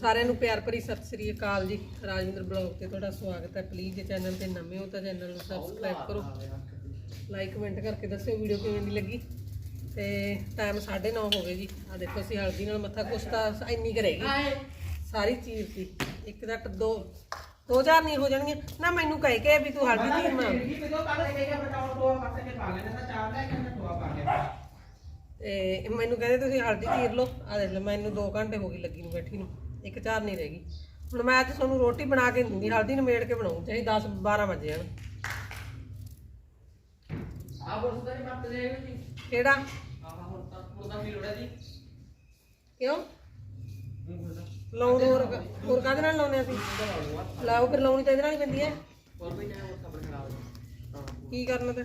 ਸਾਰਿਆਂ ਨੂੰ ਪਿਆਰ ਭਰੀ ਸਤਿ ਸ੍ਰੀ ਅਕਾਲ ਜੀ। ਰਾਜਵਿੰਦਰ ਬਲੌਗ ਤੇ ਤੁਹਾਡਾ ਸਵਾਗਤ ਹੈ। ਪਲੀਜ਼ ਜੇ ਚੈਨਲ ਤੇ ਨਵੇਂ ਹੋ ਤਾਂ ਚੈਨਲ ਨੂੰ ਸਬਸਕ੍ਰਾਈਬ ਕਰੋ। ਲਾਈਕ ਕਮੈਂਟ ਕਰਕੇ ਦੱਸਿਓ ਵੀਡੀਓ ਕਿਵੇਂ ਦੀ ਲੱਗੀ। ਤੇ ਟਾਈਮ 9:30 ਹੋ ਗਏ ਜੀ। ਆ ਦੇਖੋ ਅਸੀਂ ਹਲਦੀ ਨਾਲ ਮੱਥਾ ਕੁਛਤਾ ਇੰਨੀ ਕਰੇਗੀ ਸਾਰੀ ਚੀਰ ਸੀ। ਇੱਕ ਦਾ ਦੋ ਦੋ ਚਾਰ ਨਹੀਂ ਹੋ ਜਾਣਗੀਆਂ। ਨਾ ਮੈਨੂੰ ਕਹਿ ਕੇ ਵੀ ਤੂੰ ਹਲਦੀ ਚੀਰ ਬਣਾ। ਤੇ ਮੈਨੂੰ ਕਹਿੰਦੇ ਤੁਸੀਂ ਹਲਦੀ ਚੀਰ ਲਓ। ਆ ਦੇਖ ਲਓ ਮੈਨੂੰ 2 ਘੰਟੇ ਹੋ ਗਏ ਲੱਗੀ ਨੂੰ ਬੈਠੀ ਨੂੰ। ਇੱਕ ਚਾਰ ਨਹੀਂ ਰਹਿ ਗਈ। ਹੁਣ ਮੈਂ ਤੇ ਤੁਹਾਨੂੰ ਰੋਟੀ ਬਣਾ ਕੇ ਦਿੰਦੀ ਹਲਦੀ ਨਿਮੇੜ ਕੇ ਬਣਾਉਂ ਚਾਹੇ 10 12 ਵਜੇ ਜਾਣ ਕਿਹੜਾ? ਕਿਉਂ? ਲਾਉਣ ਹੋਰ ਹੋਰ ਕਾਹਦੇ ਨਾਲ ਲਾਉਣੇ ਅਸੀਂ ਲਾਓ ਫਿਰ ਲਾਉਣੀ ਤਾਂ ਇਹਦੇ ਨਾਲ ਹੀ ਪੈਂਦੀ ਹੈ। ਕੀ ਕਰਨਾ ਤੇ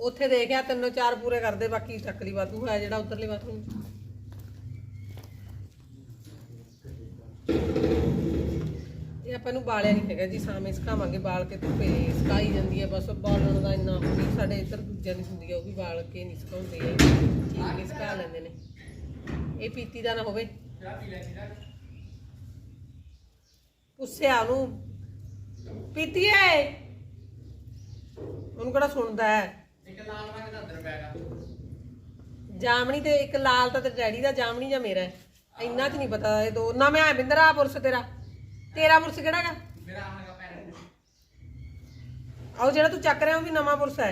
ਉੱਥੇ ਦੇਖਿਆ ਤਿੰਨੋਂ ਚਾਰ ਪੂਰੇ ਕਰਦੇ ਬਾਕੀ ਚੱਕਲੀ ਵਾਧੂ ਹੈ ਜਿਹੜਾ ਉਧਰਲੇ ਬਾਥਰੂਮ ਇਹ ਆਪਾਂ ਨੂੰ ਬਾਲਿਆ ਨਹੀਂ ਹੈਗਾ ਜੀ ਸਾਵੇਂ ਸੁਕਾਵਾਂਗੇ ਬਾਲ ਕੇ ਧੁੱਪੇ ਸੁਕਾਈ ਜਾਂਦੀ ਹੈ। ਬਸ ਬਾਲਣ ਦਾ ਇੰਨਾ ਵੀ ਸਾਡੇ ਇੱਧਰ ਦੂਜਿਆਂ ਦੀ ਹੁੰਦੀ ਹੈ ਉਹ ਵੀ ਬਾਲ ਕੇ ਨਹੀਂ ਸੁਕਾਉਂਦੇ ਚੀਰ ਕੇ ਸੁਕਾ ਲੈਂਦੇ ਨੇ। ਇਹ ਪੀਤੀ ਦਾ ਨਾ ਹੋਵੇ। ਪੁੱਛਿਆ ਉਹਨੂੰ ਪੀਤੀ ਹੈ ਉਹਨੂੰ ਕਿਹੜਾ ਸੁਣਦਾ ਹੈ? ਜਾਮਣੀ ਤੇ ਇੱਕ ਲਾਲ ਤਾਂ ਤੇ ਡੈਡੀ ਦਾ ਜਾਮਣੀ ਜਾਂ ਮੇਰਾ ਹੈ? ਇੰਨਾ ਚ ਨਹੀਂ ਪਤਾ ਇਹ ਦੋ ਨਾ ਮੈਂ ਬਿੰਦਰਾ ਪੁਰਸ ਤੇਰਾ। ਤੇਰਾ ਪੁਰਸ ਕਿਹੜਾ ਗਾ ਆਓ ਜਿਹੜਾ ਤੂੰ ਚੱਕ ਰਿਹਾ ਉਹ ਵੀ ਨਵਾਂ ਪੁਰਸ ਹੈ।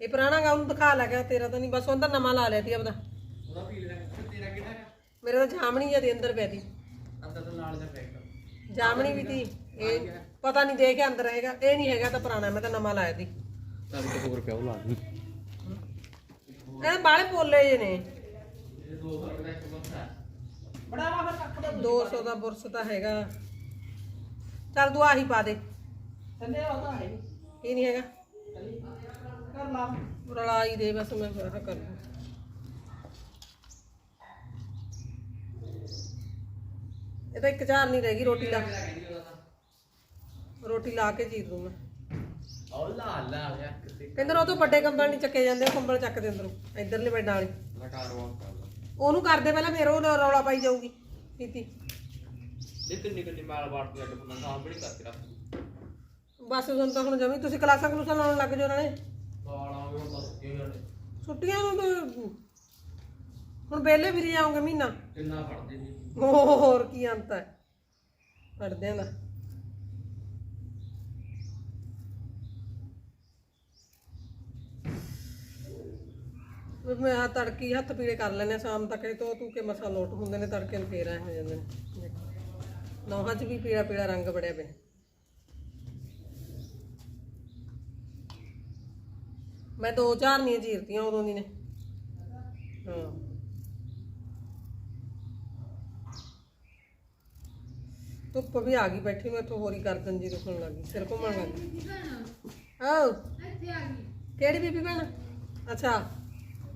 ਇਹ ਪੁਰਾਣਾ ਗਾ ਉਹਨੂੰ ਦਿਖਾ ਲੱਗਾ ਤੇਰਾ ਤਾਂ ਨਹੀਂ। ਬਸ ਉਹਦਾ ਨਵਾਂ ਲਾ ਲਿਆ ਤੀ ਆਪਦਾ। ਮੇਰੇ ਤਾਂ ਜਾਮਣੀ ਜਾਂ ਦੇ ਅੰਦਰ ਪਿਆ ਤੀ ਜਾਮਣੀ ਵੀ ਤੀ। ਇਹ ਪਤਾ ਨਹੀਂ ਦੇਖਿਆ ਅੰਦਰ ਹੈਗਾ ਇਹ ਨਹੀਂ ਹੈਗਾ ਤਾਂ ਪੁਰਾਣਾ ਮੈਂ ਤਾਂ ਨਵਾਂ ਲਾਇਆ ਤੀ ਹੋਰ ਪਿਆ ਉਹ ਲਾ ਦੂੰ। ਇਹ ਬਾਲੇ ਪੋਲੇ ਜੇ ਨੇ। 200 ਦਾ ਬੁਰਸ ਤਾਂ ਹੈਗਾ। ਚੱਲ ਤੂੰ ਆਹੀ ਪਾ ਦੇ। ਇਹ ਨਹੀਂ ਹੈਗਾ। ਰਲਾ ਹੀ ਦੇ ਬਸ ਮੈਂ ਆਹ ਕਰ ਦੂੰ ਇਹ ਤਾਂ ਇੱਕ ਚਾਰ ਨਹੀਂ ਰਹੇਗੀ ਰੋਟੀ ਲਾ। ਰੋਟੀ ਲਾ ਕੇ ਚੀਰ ਦੂੰ ਮੈਂ ਲਾ ਲਾ ਕਿਤੇ ਕਹਿੰਦੇ ਉਹ ਤੋਂ ਵੱਡੇ ਕੰਬਲ ਨਹੀਂ ਚੱਕੇ ਜਾਂਦੇ ਉਹ ਕੰਬਲ ਚੱਕਦੇ ਅੰਦਰੋਂ। ਇਧਰਲੇ ਬੈਡਾਂ ਵਾਲੇ। ਲਕਾਰ ਵਾਂ ਕਰ ਉਹਨੂੰ ਕਰਦੇ ਪਹਿਲਾਂ ਫਿਰ ਉਹ ਰੌਲਾ ਪਾਈ ਜਾਊਗੀ ਪੀਤੀ। ਦੇ ਕਿੰਨੀ ਕਿੰਨੀ ਮਾਲ ਬਾਟ ਕੇ ਅੱਡ ਬੰਦਾ ਸਾਹਮਣੇ ਕਰਕੇ ਰੱਖ ਬਸ ਤੁਹਾਨੂੰ ਤਾਂ ਹੁਣ ਜਮੀ ਤੁਸੀਂ ਕਲਾਸਾਂ ਕਲੂਸਾਂ ਲਾਉਣ ਲੱਗ ਜਾਓ ਨਾਲੇ। ਗਾਲਾਂ ਵੀ ਹੁਣ ਦੱਸ ਕੇ ਜਾਣੇ ਛੁੱਟੀਆਂ ਨੂੰ ਤਾਂ ਹੁਣ ਵਿਹਲੇ ਵੀ ਜਾਓਗੇ ਮਹੀਨਾ। ਕਿੰਨਾ ਪੜਦੇ ਸੀ ਹੋਰ ਕੀ ਅੰਤ ਹੈ। ਪੜਦਿਆਂ ਦਾ। ਵੀ ਮੈਂ ਆ ਤੜਕੀ ਹੱਥ ਪੀੜੇ ਕਰ ਲੈਨੇ ਆ, ਸ਼ਾਮ ਤੱਕ ਇਹ ਤੋਂ ਤੂੰ ਕੇ ਮਸਾ ਲੋਟ ਹੁੰਦੇ ਨੇ ਤੜਕੇ ਨੂੰ ਫੇਰ ਐ ਹੋ ਜਾਂਦੇ ਨੇ। ਨੌਹਾਂ 'ਚ ਵੀ ਪੀੜਾ ਪੀੜਾ ਰੰਗ ਬੜਿਆ ਪਿਆ। ਮੈਂ ਦੋ ਝਾਰਨੀਆਂ ਚੀਰਤੀਆਂ ਉਦੋਂ ਦੀ ਨੇ। ਹਾਂ। ਧੁੱਪ ਵੀ ਆ ਗਈ ਬੈਠੀ ਮੈਂ ਇੱਥੋਂ ਹੋਰੀ ਗਰਦਨ ਜੀ ਦੁਖਣ ਲੱਗੀ ਸਿਰ ਘੁੰਮਣ ਲੱਗ ਗਈ। ਆਓ ਕਿਹੜੀ ਬੀਬੀ ਭੈਣ? ਅੱਛਾ।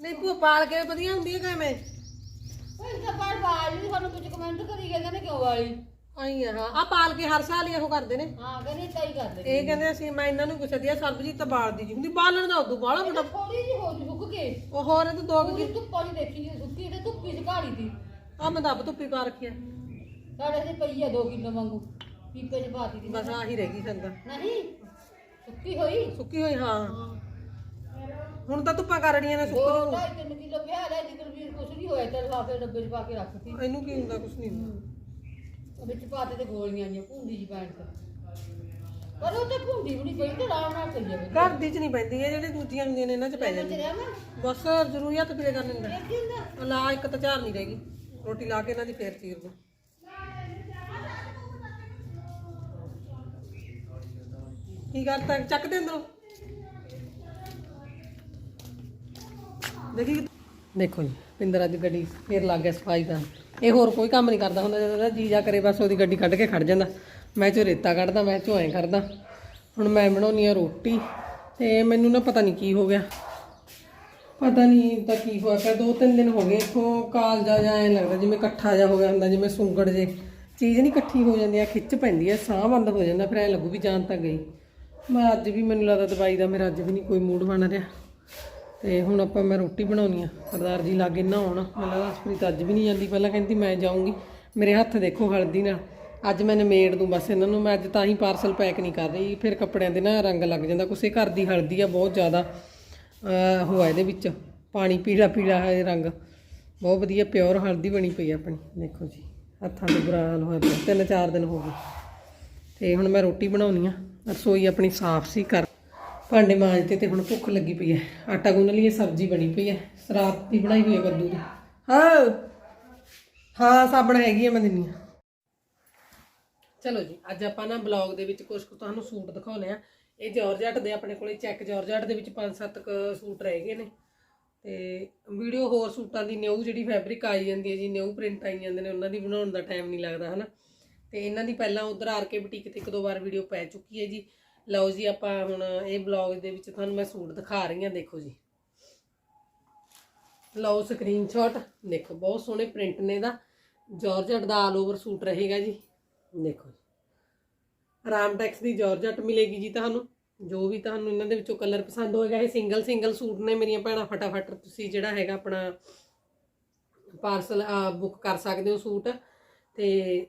ਨਹੀਂ ਭੂਆ ਪਾਲ ਕੇ ਵਧੀਆ ਹੁੰਦੀ ਹੈ ਕਿਵੇਂ ਆਈ ਆ ਹਾਂ। ਆ ਪਾਲ ਕੇ ਹਰ ਸਾਲ ਹੀ ਇਹੋ ਕਰਦੇ ਨੇ। ਇਹ ਕਹਿੰਦੇ ਅਸੀਂ ਮੈਂ ਇਹਨਾਂ ਨੂੰ ਪੁੱਛਦੀ ਆ ਸਰਬਜੀਤ ਤਾਂ ਬਾਲ ਦੀ ਜੀ ਹੁੰਦੀ ਬਾਲਣ ਦਾ ਉਦੋਂ ਬਾਲਾ ਵੱਡਾ ਉਹ ਹੋਰ ਇਹ ਤਾਂ ਦੋ ਕੁ ਆ ਮੈਂ ਦੱਬ ਧੁੱਪੀ ਪਾ ਰੱਖਿਆ ਪੀਪੇ ਚ ਪਾਤੀ ਦੀ ਬਸ ਆਹੀ ਰਹਿ ਗਈ ਸੰਦਾ ਨਹੀਂ ਸੁੱਕੀ ਹੋਈ? ਸੁੱਕੀ ਹੋਈ ਹਾਂ। ਹੁਣ ਤਾਂ ਧੁੱਪਾਂ ਕਰੜੀਆਂ ਨੇ ਸੁੱਕ ਦੋ ਜੂ ਢਾਈ ਤਿੰਨ ਕਿਲੋ ਪਿਆ ਲੈ ਜਿੱਦਣ ਵੀ ਕੁਛ ਨਹੀਂ ਹੋਇਆ ਤੇ ਲਿਫਾਫੇ ਡੱਬੇ ਚ ਪਾ ਕੇ ਰੱਖਤੀ। ਇਹਨੂੰ ਕੀ ਹੁੰਦਾ ਕੁਛ ਨਹੀਂ ਹੁੰਦਾ। ਵਿੱਚ ਪਾਤੇ ਤੇ ਗੋਲੀਆਂ ਆਈਆਂ ਭੁੰਡੀ ਜੀ ਪੈਣ ਤੇ। ਪਰ ਉਹ ਤੇ ਭੁੰਡੀ ਵੀ ਨਹੀਂ ਪਈ ਤੇ ਆਰਾਮ ਨਾਲ ਕਰੀ ਜਾਵੇ। ਘਰ ਦੀ ਚ ਨਹੀਂ ਪੈਂਦੀ ਇਹ ਜਿਹੜੇ ਦੂਜੀਆਂ ਹੁੰਦੀਆਂ ਨੇ ਇਹਨਾਂ ਚ ਪੈ ਜਾਂਦੀ। ਤੇਰੇ ਮੈਂ? ਬਸ ਜ਼ਰੂਰੀ ਹੱਥ ਪੀੜੇ ਕਰਨ ਦਿੰਦਾ। ਕੀ ਹੁੰਦਾ? ਲਾ ਇੱਕ ਤਾਂ ਝਾਰ ਨਹੀਂ ਰਹੇਗੀ। ਰੋਟੀ ਲਾ ਕੇ ਇਹਨਾਂ ਦੀ ਫੇਰ ਚੀਰ ਦੂੰ। ਕੀ ਕਰਤਾ ਚੱਕ ਦੇ ਅੰਦਰੋਂ? ਦੇਖੀ ਦੇਖੋ ਜੀ, ਪਿੰਦਰ ਅੱਜ ਗੱਡੀ ਫੇਰ ਲੱਗ ਗਿਆ ਸਫ਼ਾਈ ਦਾ ਇਹ ਹੋਰ ਕੋਈ ਕੰਮ ਨਹੀਂ ਕਰਦਾ ਹੁੰਦਾ, ਜਦੋਂ ਜੀ ਜਾ ਕਰੇ ਬਸ ਉਹਦੀ ਗੱਡੀ ਕੱਢ ਕੇ ਖੜ ਜਾਂਦਾ। ਮੈਂ ਚੋ ਰੇਤਾ ਕੱਢਦਾ, ਮੈਂ ਚੋ ਐਂ ਕਰਦਾ। ਹੁਣ ਮੈਂ ਬਣਾਉਣੀ ਆ ਰੋਟੀ, ਤੇ ਮੈਨੂੰ ਨਾ ਪਤਾ ਨਹੀਂ ਕੀ ਹੋ ਗਿਆ। ਪਤਾ ਨਹੀਂ ਤਾਂ ਕੀ ਹੋਇਆ ਪਿਆ, ਦੋ ਤਿੰਨ ਦਿਨ ਹੋ ਗਏ ਇਥੋਂ ਕਾਲਜਾ ਜਾਂ ਐਂ ਲੱਗਦਾ ਜਿਵੇਂ ਇਕੱਠਾ ਜਾ ਹੋ ਗਿਆ ਹੁੰਦਾ, ਜਿਵੇਂ ਸੁੰਗੜ ਜੇ। ਚੀਜ਼ ਨਹੀਂ ਇਕੱਠੀ ਹੋ ਜਾਂਦੀ, ਆ ਖਿੱਚ ਪੈਂਦੀ ਆ, ਸਾਹ ਬੰਦ ਹੋ ਜਾਂਦਾ, ਫਿਰ ਐ ਲੱਗੂ ਵੀ ਜਾਨ ਤਾਂ ਗਈ। ਮੈਂ ਅੱਜ ਵੀ ਮੈਨੂੰ ਲੱਗਦਾ ਦਵਾਈ ਦਾ ਮੇਰਾ ਅੱਜ ਵੀ ਨਹੀਂ ਕੋਈ ਮੂਡ ਬਣ ਰਿਹਾ। ਤੇ ਹੁਣ ਆਪਾਂ ਮੈਂ ਰੋਟੀ ਬਣਾਉਣੀ ਆ। ਸਰਦਾਰ ਜੀ ਲਾਗੇ ਨਹਾਉਣ ਮੈਨੂੰ ਲੱਗਦਾ ਅਸਪ੍ਰੀਤ ਅੱਜ ਵੀ ਨਹੀਂ ਜਾਂਦੀ। ਪਹਿਲਾਂ ਕਹਿੰਦੀ ਮੈਂ ਜਾਊਂਗੀ। ਮੇਰੇ ਹੱਥ ਦੇਖੋ ਹਲਦੀ ਨਾਲ। ਅੱਜ ਮੈਂ ਨਿਮੇੜ ਦੂੰ ਬਸ ਇਹਨਾਂ ਨੂੰ। ਮੈਂ ਅੱਜ ਤਾਂ ਹੀ ਪਾਰਸਲ ਪੈਕ ਨਹੀਂ ਕਰ ਰਹੀ। ਫਿਰ ਕੱਪੜਿਆਂ ਦੇ ਨਾ ਰੰਗ ਲੱਗ ਜਾਂਦਾ। ਕੁਸੇ ਘਰ ਦੀ ਹਲਦੀ ਆ। ਬਹੁਤ ਜ਼ਿਆਦਾ, ਅਹ ਹੋਇਆ ਇਹਦੇ ਵਿੱਚ। ਪਾਣੀ ਪੀਲਾ ਪੀਲਾ ਹੈ ਰੰਗ। ਬਹੁਤ ਵਧੀਆ ਪਿਓਰ ਹਲਦੀ ਬਣੀ ਪਈ ਆਪਣੀ। ਦੇਖੋ ਜੀ। ਹੱਥਾਂ ਤੇ ਬੁਰਾ ਹਾਲ ਹੋਇਆ ਪਿਆ। ਤਿੰਨ ਚਾਰ ਦਿਨ ਹੋ ਗਏ। ਤੇ ਹੁਣ ਮੈਂ ਰੋਟੀ ਬਣਾਉਣੀ ਆ। ਰਸੋਈ ਆਪਣੀ ਸਾਫ਼ ਸੀ। ਕਰ ਭਾਂਡੇ ਮਾਂਜਤੇ ਤੇ ਹੁਣ ਭੁੱਖ ਲੱਗੀ ਪਈ ਹੈ ਆਟਾ ਗੁੰਨ ਲਈਏ ਸਬਜ਼ੀ ਬਣੀ ਪਈ ਹੈ ਰਾਤ ਦੀ ਬਣਾਈ ਹੋਈ ਹੈ ਕੱਦੂ ਦੀ। ਹਾਂ। ਹਾਂ, ਸਾਬਣ ਹੈਗੀ ਹੈ ਮੈਂ ਦਿੰਨੀ ਆ। ਚਲੋ ਜੀ, ਅੱਜ ਆਪਾਂ ਨਾ ਬਲੌਗ ਦੇ ਵਿੱਚ ਕੁਝ ਕੁ ਤੁਹਾਨੂੰ ਸੂਟ ਦਿਖਾਉਣੇ ਆ। ਇਹ ਜਾਰਜਟ ਦੇ ਆਪਣੇ ਕੋਲੇ ਚੈੱਕ ਜਾਰਜਟ ਦੇ ਵਿੱਚ 5-7 ਕ ਸੂਟ ਰਹਿ ਗਏ ਨੇ। ਤੇ ਵੀਡੀਓ ਹੋਰ ਸੂਟਾਂ ਦੀ ਨਿਊ ਜਿਹੜੀ ਫੈਬਰਿਕ ਆਈ ਜਾਂਦੀ ਹੈ ਜੀ, ਨਿਊ ਪ੍ਰਿੰਟ ਆਈ ਜਾਂਦੇ ਨੇ, ਉਹਨਾਂ ਦੀ ਬਣਾਉਣ ਦਾ ਟਾਈਮ ਨਹੀਂ ਲੱਗਦਾ, ਹਨਾ? ਤੇ ਇਹਨਾਂ ਦੀ ਪਹਿਲਾਂ ਉਧਰ ਆਰ ਕੇ ਬੁਟੀਕ ਤੇ ਇੱਕ ਦੋ ਵਾਰ ਵੀਡੀਓ ਪੈ ਚੁੱਕੀ ਹੈ ਜੀ। ਲਓ ਜੀ, ਆਪਾਂ ਹੁਣ ਇਹ ਬਲੌਗ ਦੇ ਵਿੱਚ ਤੁਹਾਨੂੰ ਮੈਂ ਸੂਟ ਦਿਖਾ ਰਹੀ ਹਾਂ, ਦੇਖੋ ਜੀ। ਲਓ ਸਕਰੀਨਸ਼ਾਟ ਦੇਖੋ, ਬਹੁਤ ਸੋਹਣੇ ਪ੍ਰਿੰਟ ਨੇ ਦਾ ਜਾਰਜਟ ਦਾ ਆਲ ਓਵਰ ਸੂਟ ਰਹੇਗਾ ਜੀ, ਦੇਖੋ ਜੀ। ਰਾਮਟੈਕਸ ਦੀ ਜਾਰਜਟ ਮਿਲੇਗੀ ਜੀ ਤੁਹਾਨੂੰ, ਜੋ ਵੀ ਤੁਹਾਨੂੰ ਇਹਨਾਂ ਦੇ ਵਿੱਚੋਂ ਕਲਰ ਪਸੰਦ ਹੋਏਗਾ, ਇਹ ਸਿੰਗਲ ਸਿੰਗਲ ਸੂਟ ਨੇ ਮੇਰੀਆਂ ਭੈਣਾਂ, ਫਟਾਫਟ ਤੁਸੀਂ ਜਿਹੜਾ ਹੈਗਾ ਆਪਣਾ ਪਾਰਸਲ ਬੁੱਕ ਕਰ ਸਕਦੇ ਹੋ ਸੂਟ। ਤੇ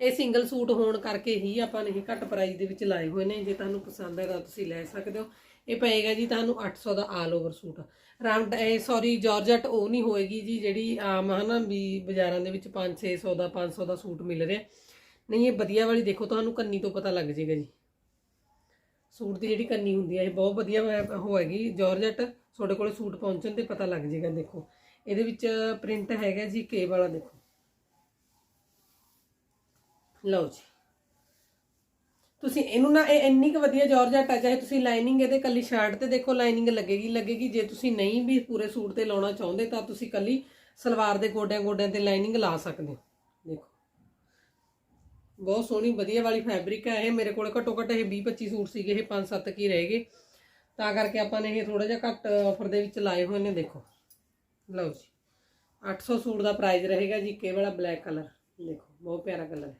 ਇਹ ਸਿੰਗਲ ਸੂਟ ਹੋਣ ਕਰਕੇ ਹੀ ਆਪਾਂ ਨੇ ਇਹ ਘੱਟ ਪ੍ਰਾਈਸ ਦੇ ਵਿੱਚ ਲਾਏ ਹੋਏ ਨੇ। ਜੇ ਤੁਹਾਨੂੰ ਪਸੰਦ ਹੈ ਤਾਂ ਤੁਸੀਂ ਲੈ ਸਕਦੇ ਹੋ। ਇਹ ਪਏਗਾ ਜੀ ਤੁਹਾਨੂੰ 800 ਦਾ ਆਲ ਓਵਰ ਸੂਟ। ਰਾਮ ਇਹ ਸੌਰੀ ਜਾਰਜਟ ਉਹ ਨਹੀਂ ਹੋਏਗੀ ਜੀ, ਜਿਹੜੀ, ਆਮ ਹਨਾ ਵੀ ਬਾਜ਼ਾਰਾਂ ਦੇ ਵਿੱਚ 5-600 ਦਾ 500 ਦਾ ਸੂਟ ਮਿਲ ਰਿਹਾ। ਨਹੀਂ, ਇਹ ਵਧੀਆ ਵਾਲੀ ਦੇਖੋ, ਤੁਹਾਨੂੰ ਕੰਨੀ ਤੋਂ ਪਤਾ ਲੱਗ ਜਾਏਗਾ ਜੀ। ਸੂਟ ਦੀ ਜਿਹੜੀ ਕੰਨੀ ਹੁੰਦੀ ਹੈ ਇਹ ਬਹੁਤ ਵਧੀਆ ਵਾ- ਹੋਏਗੀ। ਜਾਰਜਟ ਤੁਹਾਡੇ ਕੋਲ ਸੂਟ ਪਹੁੰਚਣ ਤੇ ਪਤਾ ਲੱਗ ਜਾਏਗਾ, ਦੇਖੋ। ਇਹਦੇ ਵਿੱਚ ਪ੍ਰਿੰਟ ਹੈਗਾ ਜੀ ਕੇ ਵਾਲਾ ਦੇਖੋ। ਲਓ ਜੀ। ਤੁਸੀਂ ਇਹਨੂੰ ਨਾ, ਇਹ ਇੰਨੀ ਕੁ ਵਧੀਆ ਜਾਰਜਟ ਆ, ਚਾਹੇ ਤੁਸੀਂ ਲਾਈਨਿੰਗ ਇਹਦੇ ਕੱਲੀ ਸ਼ਰਟ ਤੇ ਦੇਖੋ ਲਾਈਨਿੰਗ ਲੱਗੇਗੀ ਲੱਗੇਗੀ। ਜੇ ਤੁਸੀਂ ਨਹੀਂ ਵੀ ਪੂਰੇ ਸੂਟ ਤੇ ਲਾਉਣਾ ਚਾਹੁੰਦੇ, ਤਾਂ ਤੁਸੀਂ ਕੱਲੀ ਸਲਵਾਰ ਦੇ ਗੋਡਿਆਂ ਗੋਡਿਆਂ ਤੇ ਲਾਈਨਿੰਗ ਲਾ ਸਕਦੇ ਹੋ। ਦੇਖੋ। ਬਹੁਤ ਸੋਹਣੀ, ਵਧੀਆ ਵਾਲੀ ਫੈਬਰਿਕ ਹੈ ਇਹ। ਮੇਰੇ ਕੋਲ ਘੱਟੋ ਘੱਟ ਇਹ 20 25 ਸੂਟ ਸੀਗੇ, ਇਹ 5-7 ਕੀ ਰਹਿ ਗਏ। ਤਾਂ ਕਰਕੇ ਆਪਾਂ ਨੇ ਇਹ ਥੋੜਾ ਜਿਹਾ ਘੱਟ ਆਫਰ ਦੇ ਵਿੱਚ ਲਾਏ ਹੋਏ ਨੇ, ਦੇਖੋ। ਲਓ ਜੀ। 800 ਸੂਟ ਦਾ ਪ੍ਰਾਈਸ ਰਹੇਗਾ ਜੀ ਕੇ ਵਾਲਾ ਬਲੈਕ ਕਲਰ ਦੇਖੋ, ਬਹੁਤ ਪਿਆਰਾ ਕਲਰ ਹੈ।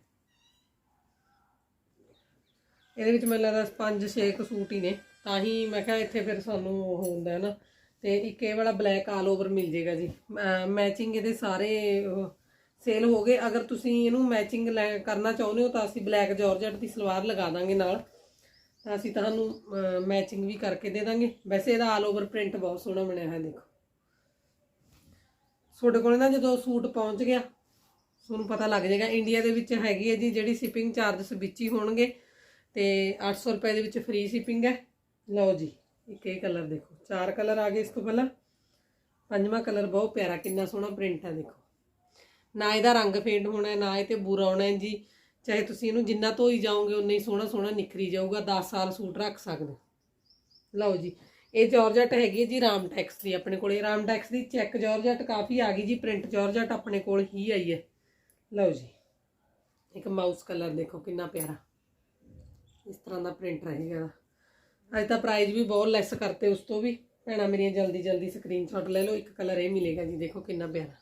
ਇਹਦੇ ਵਿੱਚ ਮੈਨੂੰ ਲੱਗਦਾ 5-6 ਕੁ ਸੂਟ ਹੀ ਨੇ। ਤਾਂ ਹੀ ਮੈਂ ਕਿਹਾ ਇੱਥੇ ਫਿਰ ਸਾਨੂੰ ਉਹ ਹੁੰਦਾ ਹੈ ਨਾ। ਤੇ ਇੱਕ ਇਹ ਵਾਲਾ ਬਲੈਕ ਆਲ ਓਵਰ ਮਿਲ ਜੇਗਾ ਜੀ। ਮੈਚਿੰਗ ਇਹਦੇ ਸਾਰੇ ਸੇਲ ਹੋ ਗਏ। ਅਗਰ ਤੁਸੀਂ ਇਹਨੂੰ ਮੈਚਿੰਗ ਕਰਨਾ ਚਾਹੁੰਦੇ ਹੋ ਤਾਂ ਅਸੀਂ ਬਲੈਕ ਜਾਰਜਟ ਦੀ ਸਲਵਾਰ ਲਗਾ ਦਾਂਗੇ ਨਾਲ। ਤਾਂ ਅਸੀਂ ਤੁਹਾਨੂੰ ਮੈਚਿੰਗ ਵੀ ਕਰਕੇ ਦੇ ਦਾਂਗੇ। ਵੈਸੇ ਇਹਦਾ ਆਲ ਓਵਰ ਪ੍ਰਿੰਟ ਬਹੁਤ ਸੋਹਣਾ ਬਣਿਆ ਹੋਇਆ, ਦੇਖੋ। ਤੁਹਾਡੇ ਕੋਲ ਨਾ ਜਦੋਂ ਸੂਟ ਪਹੁੰਚ ਗਿਆ, ਤੁਹਾਨੂੰ ਪਤਾ ਲੱਗ ਜਾਏਗਾ ਇੰਡੀਆ ਦੇ ਵਿੱਚ ਹੈਗੀ ਹੈ ਜੀ, ਜਿਹੜੀ ਸ਼ਿਪਿੰਗ ਚਾਰजेस ਵਿੱਚ ਹੀ ਹੋਣਗੇ। ਤੇ 800 ਰੁਪਏ ਦੇ ਵਿੱਚ ਫ੍ਰੀ ਸ਼ਿਪਿੰਗ ਹੈ। ਲਓ ਜੀ, ਇੱਕ ਇਹ ਕਲਰ ਦੇਖੋ। ਚਾਰ ਕਲਰ ਆ ਗਏ ਇਸ ਤੋਂ ਪਹਿਲਾਂ। ਪੰਜਵਾਂ ਕਲਰ ਬਹੁਤ ਪਿਆਰਾ, ਕਿੰਨਾ ਸੋਹਣਾ ਪ੍ਰਿੰਟ ਹੈ ਦੇਖੋ। ਨਾ ਇਹਦਾ ਰੰਗ ਫੇਡ ਹੋਣਾ, ਨਾ ਇਹ ਤੇ ਬੁਰਾ ਹੋਣਾ ਹੈ ਜੀ। ਚਾਹੇ ਤੁਸੀਂ ਇਹਨੂੰ ਜਿੰਨਾ ਧੋਈ ਜਾਓਗੇ, ਉਨਾ ਹੀ ਸੋਹਣਾ ਸੋਹਣਾ ਨਿਖਰੀ ਜਾਊਗਾ। 10 ਸਾਲ ਸੂਟ ਰੱਖ ਸਕਦੇ ਹੋ। ਲਓ ਜੀ, ਇਹ ਜਾਰਜਟ ਹੈਗੀ ਹੈ ਜੀ ਰਾਮਟੈਕਸ ਦੀ, ਆਪਣੇ ਕੋਲੇ ਰਾਮਟੈਕਸ ਦੀ ਚੈੱਕ ਜਾਰਜਟ ਕਾਫੀ ਆ ਗਈ ਜੀ। ਪ੍ਰਿੰਟ ਜਾਰਜਟ ਆਪਣੇ ਕੋਲ ਹੀ ਆਈ ਹੈ। ਲਓ ਜੀ, ਇੱਕ ਮਾਊਸ ਕਲਰ ਦੇਖੋ, ਕਿੰਨਾ ਪਿਆਰਾ। ਇਸ ਤਰ੍ਹਾਂ ਦਾ ਪ੍ਰਿੰਟ ਰਹੇਗਾ। ਅੱਜ ਤਾਂ ਪ੍ਰਾਈਸ ਵੀ ਬਹੁਤ ਲੈਸ ਕਰਤੇ ਉਸ ਤੋਂ ਵੀ। ਭੈਣਾਂ ਮੇਰੀਆਂ ਜਲਦੀ ਜਲਦੀ ਸਕਰੀਨਸ਼ਾਟ ਲੈ ਲਓ, ਇੱਕ ਕਲਰ ਇਹ ਮਿਲੇਗਾ ਜੀ, ਦੇਖੋ ਕਿੰਨਾ ਪਿਆਰਾ।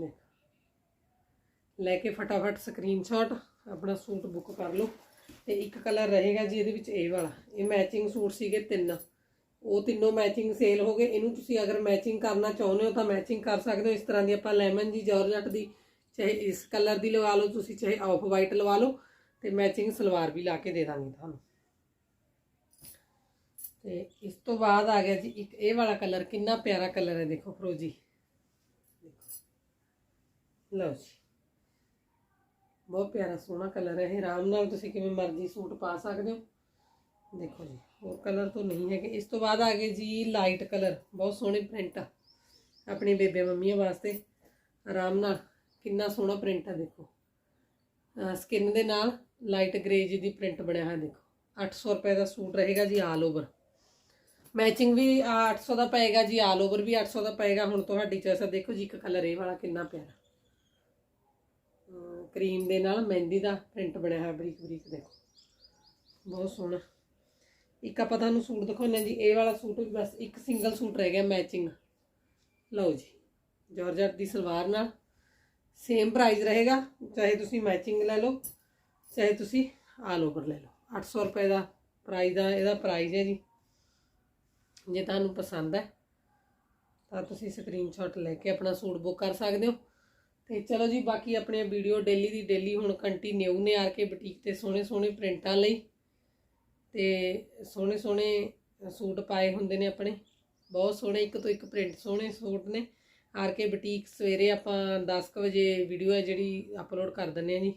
ਦੇਖੋ। ਲੈ ਕੇ ਫਟਾਫਟ ਸਕਰੀਨਸ਼ਾਟ ਆਪਣਾ ਸੂਟ ਬੁੱਕ ਕਰ ਲਓ। ਤੇ ਇੱਕ ਕਲਰ ਰਹੇਗਾ ਜੀ ਇਹਦੇ ਵਿੱਚ ਇਹ ਵਾਲਾ। ਇਹ ਮੈਚਿੰਗ ਸੂਟ ਸੀਗੇ ਤਿੰਨ। ਉਹ ਤਿੰਨੋਂ ਮੈਚਿੰਗ ਸੇਲ ਹੋ ਗਏ। ਇਹਨੂੰ ਤੁਸੀਂ ਅਗਰ ਮੈਚਿੰਗ ਕਰਨਾ ਚਾਹੁੰਦੇ ਹੋ ਤਾਂ ਮੈਚਿੰਗ ਕਰ ਸਕਦੇ ਹੋ। ਇਸ ਤਰ੍ਹਾਂ ਦੀ ਆਪਾਂ ਲੈਮਨ ਜੀ ਜਾਰਜਟ ਦੀ ਚਾਹੇ ਇਸ ਕਲਰ ਦੀ ਲਵਾ ਲਓ, ਤੁਸੀਂ ਚਾਹੇ ਆਫ ਵਾਈਟ ਲਵਾ ਲਓ, ਤੇ ਮੈਚਿੰਗ ਸਲਵਾਰ ਵੀ ਲਾ ਕੇ ਦੇ ਦਾਂਗੀ ਤੁਹਾਨੂੰ। ਤੇ ਇਸ ਤੋਂ ਬਾਅਦ ਆ ਗਿਆ ਜੀ, ਇੱਕ ਇਹ ਵਾਲਾ ਕਲਰ, ਕਿੰਨਾ ਪਿਆਰਾ ਕਲਰ ਹੈ ਦੇਖੋ ਫਰੋਜੀ ਲਓ ਜੀ। ਬਹੁਤ ਪਿਆਰਾ ਸੋਹਣਾ ਕਲਰ ਹੈ ਇਹ, ਆਰਾਮ ਨਾਲ ਤੁਸੀਂ ਕਿਵੇਂ ਮਰਜ਼ੀ ਸੂਟ ਪਾ ਸਕਦੇ ਹੋ। ਦੇਖੋ ਜੀ, ਹੋਰ ਕਲਰ ਤੋਂ ਨਹੀਂ ਹੈਗੇ। ਇਸ ਤੋਂ ਬਾਅਦ ਆ ਗਏ ਜੀ ਲਾਈਟ ਕਲਰ, ਬਹੁਤ ਸੋਹਣੇ ਪ੍ਰਿੰਟ ਆਪਣੇ ਬੇਬੇ ਮੰਮੀਆਂ ਵਾਸਤੇ। ਆਰਾਮ ਨਾਲ ਕਿੰਨਾ ਸੋਹਣਾ ਪ੍ਰਿੰਟ ਆ ਦੇਖੋ। ਸਕਿਨ ਦੇ ਨਾਲ ਲਾਈਟ ਗ੍ਰੇ ਜੀ ਦੀ ਪ੍ਰਿੰਟ ਬਣਿਆ ਹੋਇਆ ਦੇਖੋ। 800 ਰੁਪਏ ਦਾ ਸੂਟ ਰਹੇਗਾ ਜੀ ਆਲ ਓਵਰ ਮੈਚਿੰਗ ਵੀ, ਆ 800 ਦਾ ਪਏਗਾ ਜੀ ਆਲ ਓਵਰ ਵੀ 800 ਦਾ ਪਏਗਾ। ਹੁਣ ਤੁਹਾਡੀ ਚੋਇਸ ਆ। ਦੇਖੋ ਜੀ, ਇੱਕ ਕਲਰ ਇਹ ਵਾਲਾ ਕਿੰਨਾ ਪਿਆਰਾ। ਕਰੀਮ ਦੇ ਨਾਲ ਮਹਿੰਦੀ ਦਾ ਪ੍ਰਿੰਟ ਬਣਿਆ ਹੋਇਆ ਬਰੀਕ ਬਰੀਕ ਦੇਖੋ। ਬਹੁਤ ਸੋਹਣਾ। ਇੱਕ ਆਪਾਂ ਤੁਹਾਨੂੰ ਸੂਟ ਦਿਖਾਉਂਦੇ ਹਾਂ ਜੀ। ਇਹ ਵਾਲਾ ਸੂਟ ਵੀ ਬਸ ਇੱਕ ਸਿੰਗਲ ਸੂਟ ਰਹਿ ਗਿਆ ਮੈਚਿੰਗ ਲਓ ਜੀ ਜਾਰਜਟ ਦੀ ਸਲਵਾਰ ਨਾਲ ਸੇਮ ਪ੍ਰਾਈਸ ਰਹੇਗਾ, ਚਾਹੇ ਤੁਸੀਂ ਮੈਚਿੰਗ ਲੈ ਲਓ, ਚਾਹੇ ਤੁਸੀਂ ਆਲ ਓਵਰ ਲੈ ਲਓ। 800 ਰੁਪਏ ਦਾ ਪ੍ਰਾਈਸ ਦਾ ਇਹਦਾ ਪ੍ਰਾਈਸ ਹੈ ਜੀ। ਜੇ ਤੁਹਾਨੂੰ ਪਸੰਦ ਹੈ, ਤਾਂ ਤੁਸੀਂ ਸਕਰੀਨਸ਼ਾਟ ਲੈ ਕੇ ਆਪਣਾ ਸੂਟ ਬੁੱਕ ਕਰ ਸਕਦੇ ਹੋ। ਤੇ ਚਲੋ ਜੀ, ਬਾਕੀ ਆਪਣੇ ਵੀਡੀਓ ਡੇਲੀ ਦੀ ਡੇਲੀ ਹੁਣ ਕੰਟੀਨਿਊ ਨੇ ਆ ਕੇ ਬੁਟੀਕ ਤੇ ਸੋਹਣੇ ਸੋਹਣੇ ਪ੍ਰਿੰਟਾਂ ਲਈ। ਤੇ ਸੋਹਣੇ ਸੋਹਣੇ ਸੂਟ ਪਾਏ ਹੁੰਦੇ ਨੇ ਆਪਣੇ। ਬਹੁਤ ਸੋਹਣੇ, ਇੱਕ ਤੋਂ ਇੱਕ ਪ੍ਰਿੰਟ ਸੋਹਣੇ ਸੂਟ ਨੇ। ਆਰ ਕੇ ਬੁਟੀਕ ਸਵੇਰੇ ਆਪਾਂ 10 ਕੁ ਵਜੇ ਵੀਡੀਓ ਹੈ ਜਿਹੜੀ ਅਪਲੋਡ ਕਰ ਦਿੰਦੇ ਆ ਜੀ।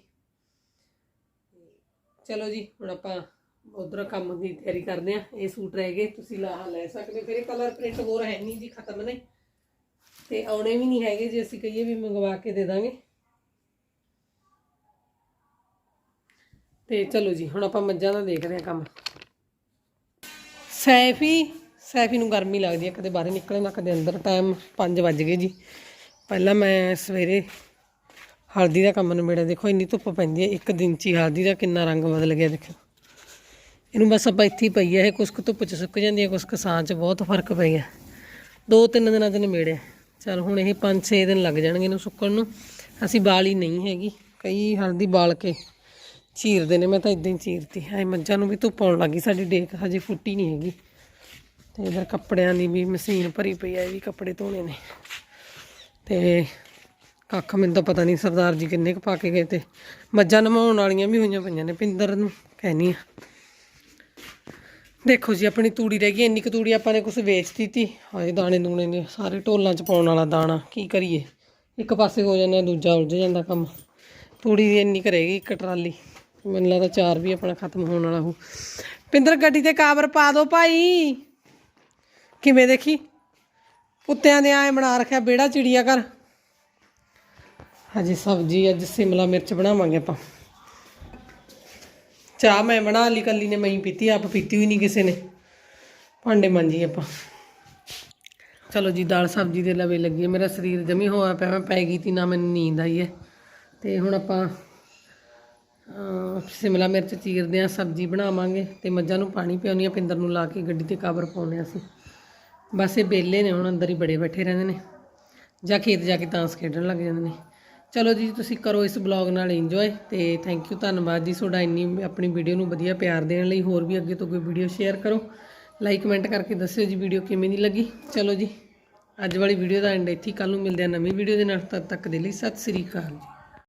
ਚਲੋ ਜੀ, ਹੁਣ ਆਪਾਂ ਉਧਰ ਕੰਮ ਦੀ ਤਿਆਰੀ ਕਰਦੇ ਆ ਇਹ ਸੂਟ ਰਹਿ ਗਏ, ਤੁਸੀਂ ਲਾ ਲੈ ਸਕਦੇ ਹੋ। ਫਿਰ ਇਹ ਕਲਰ ਪ੍ਰਿੰਟ ਹੋਰ ਹੈ ਨਹੀਂ ਜੀ, ਖਤਮ ਨੇ। ਤੇ ਆਉਣੇ ਵੀ ਨਹੀਂ ਹੈਗੇ ਜੇ ਅਸੀਂ ਕਹੀਏ ਵੀ ਮੰਗਵਾ ਕੇ ਦੇ ਦਾਂਗੇ। ਤੇ ਚਲੋ ਜੀ, ਹੁਣ ਆਪਾਂ ਮੱਝਾਂ ਦਾ ਦੇਖਦੇ ਆ ਕੰਮ। ਸੈਫੀ ਸੈਫੀ ਨੂੰ ਗਰਮੀ ਲੱਗਦੀ ਹੈ ਕਦੇ ਬਾਹਰ ਨਿਕਲੇ ਨਾ, ਕਦੇ ਅੰਦਰ ਟਾਈਮ 5 ਵੱਜ ਗਏ ਜੀ। ਪਹਿਲਾਂ ਮੈਂ ਸਵੇਰੇ ਹਲਦੀ ਦਾ ਕੰਮ ਨਿਬੇੜਿਆ, ਦੇਖੋ ਇੰਨੀ ਧੁੱਪ ਪੈਂਦੀ ਹੈ ਇੱਕ ਦਿਨ ਚ ਹੀ ਹਲਦੀ ਦਾ ਕਿੰਨਾ ਰੰਗ ਬਦਲ ਗਿਆ ਦੇਖੋ ਇਹਨੂੰ ਬਸ ਆਪਾਂ ਇੱਥੇ ਪਈ ਹੈ ਇਹ ਕੁਛ ਕੁ ਧੁੱਪ ਚ ਸੁੱਕ ਜਾਂਦੀ ਹੈ ਕੁਛ ਕੁ ਛਾਂ ਚ ਬਹੁਤ ਫ਼ਰਕ ਪੈ ਗਿਆ ਦੋ ਤਿੰਨ ਦਿਨਾਂ ਚ ਨਿਬੇੜਿਆ। ਚਲ ਹੁਣ ਇਹ 5-6 ਦਿਨ ਲੱਗ ਜਾਣਗੇ ਇਹਨੂੰ ਸੁੱਕਣ ਨੂੰ। ਅਸੀਂ ਬਾਲੀ ਨਹੀਂ ਹੈਗੀ, ਕਈ ਹਲਦੀ ਬਾਲ ਕੇ ਚੀਰਦੇ ਨੇ, ਮੈਂ ਤਾਂ ਇਦਾਂ ਹੀ ਚੀਰਤੀ। ਐ ਮੱਝਾਂ ਨੂੰ ਵੀ ਧੁੱਪ ਆਉਣ ਲੱਗੀ ਸਾਡੀ ਡੇਕ ਹਜੇ ਫੁੱਟੀ ਨਹੀਂ ਹੈਗੀ। ਤੇ ਇਧਰ ਕੱਪੜਿਆਂ ਦੀ ਵੀ ਮਸ਼ੀਨ ਭਰੀ ਪਈ ਆ, ਇਹ ਵੀ ਕੱਪੜੇ ਧੋਣੇ ਨੇ। ਤੇ ਕੱਖ ਮੈਨੂੰ ਤਾਂ ਪਤਾ ਨਹੀਂ ਸਰਦਾਰ ਜੀ ਕਿੰਨੇ ਕੁ ਪਾ ਕੇ ਗਏ ਤੇ ਮੱਝਾਂ ਨਮਾਉਣ ਵਾਲੀਆਂ ਵੀ ਹੋਈਆਂ ਪਈਆਂ ਨੇ ਪਿੰਦਰ ਨੂੰ ਕਹਿਨੀ ਆ। ਦੇਖੋ ਜੀ, ਆਪਣੀ ਤੂੜੀ ਰਹਿ ਗਈ, ਇੰਨੀ ਕੁ ਤੂੜੀ ਆਪਾਂ ਨੇ ਕੁਝ ਵੇਚਤੀ ਤੀ ਹਾਏ, ਦਾਣੇ ਦੂਣੇ ਨੇ, ਸਾਰੇ ਢੋਲਾਂ 'ਚ ਪਾਉਣ ਵਾਲਾ ਦਾਣਾ, ਕੀ ਕਰੀਏ? ਇੱਕ ਪਾਸੇ ਹੋ ਜਾਂਦਾ, ਦੂਜਾ ਉਲਝ ਜਾਂਦਾ ਕੰਮ। ਤੂੜੀ ਦੀ ਇੰਨੀ ਕੁ ਰਹਿ ਗਈ, ਇੱਕ ਟਰਾਲੀ। ਮੈਨੂੰ ਲੱਗਦਾ ਚਾਰ ਵੀ ਆਪਣਾ ਖਤਮ ਹੋਣ ਵਾਲਾ ਹੋ ਪਿੰਦਰ, ਗੱਡੀ ਤੇ ਕਾਬਰ ਪਾ ਦਿਓ ਭਾਈ। ਕਿਵੇਂ ਦੇਖੀ? ਕੁੱਤਿਆਂ ਦੇ ਆਏ ਬਣਾ ਰੱਖਿਆ ਬੇੜਾ ਚਿੜੀਆ ਘਰ। ਹਾਂਜੀ ਸਬਜੀ ਅੱਜ ਸਿਮਲਾ ਮਿਰਚ ਬਣਾਵਾਂਗੇ ਆਪਾਂ। ਚਾਹ ਮੈਂ ਬਣਾ ਲਈ ਕੱਲੀ ਨੇ ਮੈਂ ਹੀ ਪੀਤੀ ਆਪ ਪੀਤੀ ਹੋਈ ਨਹੀਂ ਕਿਸੇ ਨੇ। ਭਾਂਡੇ ਮਾਂਜੀ ਆਪਾਂ। ਚਲੋ ਜੀ ਦਾਲ ਸਬਜ਼ੀ ਦੇ ਲਵੇ ਲੱਗੀ ਹੈ। ਮੇਰਾ ਸਰੀਰ ਜਮੀ ਹੋਇਆ ਪਿਆ ਮੈਂ ਪੈ ਗਈ ਤੀ ਨਾ ਮੈਨੂੰ ਨੀਂਦ ਆਈ ਹੈ। ਤੇ ਹੁਣ ਆਪਾਂ ਅਹ, ਸ਼ਿਮਲਾ ਮਿਰਚ ਚੀਰਦੇ ਆ ਸਬਜ਼ੀ ਬਣਾਵਾਂਗੇ। ਤੇ ਮੱਝਾਂ ਨੂੰ ਪਾਣੀ ਪਿਆਉਣੀ ਆ ਪਿੰਦਰ ਨੂੰ ਲਾ ਕੇ ਗੱਡੀ ਤੇ ਕਵਰ ਪਾਉਣੇ ਆ ਅਸੀਂ। ਬਸ ਇਹ ਬੇਲੇ ਨੇ, ਹੁਣ ਅੰਦਰ ਹੀ ਬੜੇ ਬੈਠੇ ਰਹਿੰਦੇ ਨੇ। ਜਾਂ ਖੇਤ ਜਾ ਕੇ ਤਾਂਸ ਖੇਡਣ ਲੱਗ ਜਾਂਦੇ ਨੇ। ਚਲੋ ਜੀ, ਤੁਸੀਂ ਕਰੋ ਇਸ ਬਲੌਗ ਨਾਲ ਇੰਜੋਏ ਤੇ ਥੈਂਕ ਯੂ ਧੰਨਵਾਦ ਜੀ ਤੁਹਾਡਾ ਇੰਨੀ ਆਪਣੀ ਵੀਡੀਓ ਨੂੰ ਵਧੀਆ ਪਿਆਰ ਦੇਣ ਲਈ। ਹੋਰ ਵੀ ਅੱਗੇ ਤੋਂ ਕੋਈ ਵੀਡੀਓ ਸ਼ੇਅਰ ਕਰੋ। ਲਾਈਕ ਕਮੈਂਟ ਕਰਕੇ ਦੱਸਿਓ ਜੀ ਵੀਡੀਓ ਕਿਵੇਂ ਦੀ ਲੱਗੀ। ਚਲੋ ਜੀ, ਅੱਜ ਵਾਲੀ ਵੀਡੀਓ ਦਾ ਐਂਡ ਇੱਥੇ ਕੱਲ ਨੂੰ ਮਿਲਦੇ ਆ ਨਵੀਂ ਵੀਡੀਓ ਦੇ ਨਾਲ। ਤਦ ਤੱਕ ਦੇ ਲਈ ਸਤਿ ਸ੍ਰੀ ਅਕਾਲ ਜੀ।